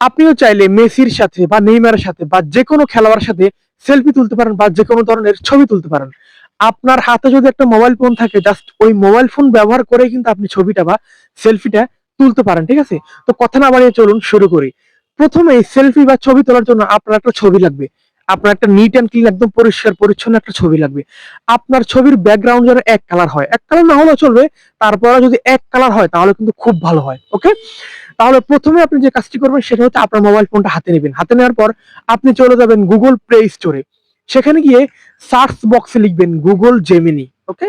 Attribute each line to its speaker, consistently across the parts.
Speaker 1: আপনিও চাইলে মেসির সাথে বা নেইমারের সাথে বা যে কোনো খেলোয়াড়ের সাথে সেলফি তুলতে পারেন বা যে কোনো ধরনের ছবি তুলতে পারেন। আপনার হাতে যদি একটা মোবাইল ফোন থাকে জাস্ট ওই মোবাইল ফোন ব্যবহার করে কিন্তু আপনি ছবিটা বা সেলফিটা তুলতে পারেন, ঠিক আছে? তো কথা না বাড়িয়ে চলুন, শুরু করি। প্রথমে সেলফি বা ছবি তোলার জন্য আপনার একটা ছবি লাগবে। আপনার একটা নিট অ্যান্ড ক্লিন একদম পরিষ্কার, পরিচ্ছন্ন একটা ছবি লাগবে। আপনার ছবির ব্যাকগ্রাউন্ড যেন এক কালার হয়। এক কালার না হলেও চলবে, তারপরে যদি এক কালার হয়, তাহলে কিন্তু খুব ভালো হয় ওকে তাহলে প্রথমে আপনি যে কাজটি করবেন সেটা হচ্ছে আপনার মোবাইল ফোনটা হাতে নেবেন। হাতে নেওয়ার পর আপনি চলে যাবেন গুগল প্লে স্টোরে সেখানে গিয়ে সার্চ বক্সে লিখবেন Google Gemini okay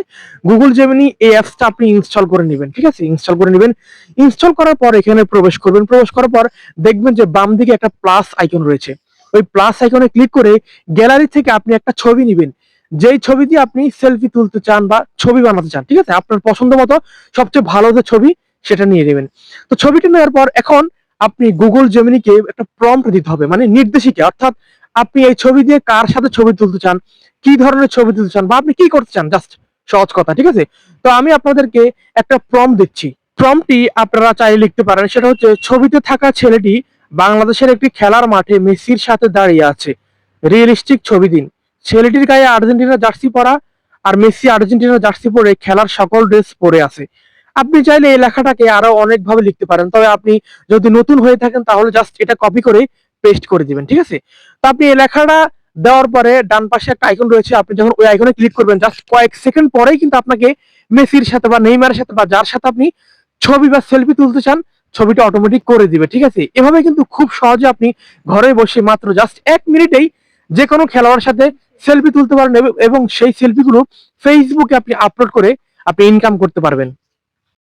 Speaker 1: Google Gemini এই অ্যাপসটা আপনি ইনস্টল করে নেবেন, ঠিক আছে? ইনস্টল করে নেবেন। ইনস্টল করার পর এখানে প্রবেশ করবেন। প্রবেশ করার পর দেখবেন যে বাম দিকে একটা প্লাস আইকন রয়েছে। ওই প্লাস আইকনে ক্লিক করে গ্যালারি থেকে আপনি একটা ছবি নেবেন। যেই ছবি দিয়ে আপনি সেলফি তুলতে চান বা ছবি বানাতে চান, ঠিক আছে? আপনার পছন্দ মতো সবচেয়ে ভালো যে ছবি সেটা নিয়ে নেবেন। তো ছবিটা নেওয়ার পর এখন আপনি গুগল জেমিনিকে একটা প্রম্পট দিতে হবে মানে নির্দেশিকা। অর্থাৎ আপনি এই ছবি দিয়ে কার সাথে ছবি তুলতে চান, কি ধরনের ছবি তুলতে চান বা আপনি কি করতে চান জাস্ট সহজ কথা, ঠিক আছে? তো আমি আপনাদেরকে একটা প্রম দিচ্ছি। প্রমটি আপনারা চাইলে লিখতে পারেন, সেটা হচ্ছে, ছবিতে থাকা ছেলেটি বাংলাদেশের একটি খেলার মাঠে মেসির সাথে দাঁড়িয়ে আছে। রিয়েলিস্টিক ছবি দিন। ছেলেটির গায়ে আর্জেন্টিনা জার্সি পরা আর মেসি আর্জেন্টিনা জার্সি পরে খেলার সকল ড্রেস পরে আছে। আপনি চাইলে এই লেখাটাকে আরও অনেকভাবে লিখতে পারেন। তবে আপনি যদি নতুন হয়ে থাকেন, তাহলে জাস্ট এটা কপি করে পেস্ট করে দিবেন, ঠিক আছে? তো আপনি এই লেখাটা দেওয়ার পরে ডান পাশে একটা আইকন রয়েছে, আপনি যখন ওই আইকনে ক্লিক করবেন জাস্ট কয়েক সেকেন্ড পরেই কিন্তু আপনাকে মেসির সাথে বা নেইমারের সাথে বা যার সাথে আপনি ছবি বা সেলফি তুলতে চান, ছবিটা অটোমেটিক করে দিবে, ঠিক আছে? এভাবে কিন্তু খুব সহজে আপনি ঘরে বসে মাত্র জাস্ট এক মিনিটেই যে কোনো খেলোয়াড়ের সাথে সেলফি তুলতে পারেন, এবং- সেই সেলফিগুলো ফেসবুকে আপনি আপলোড করে আপনি ইনকাম করতে পারবেন।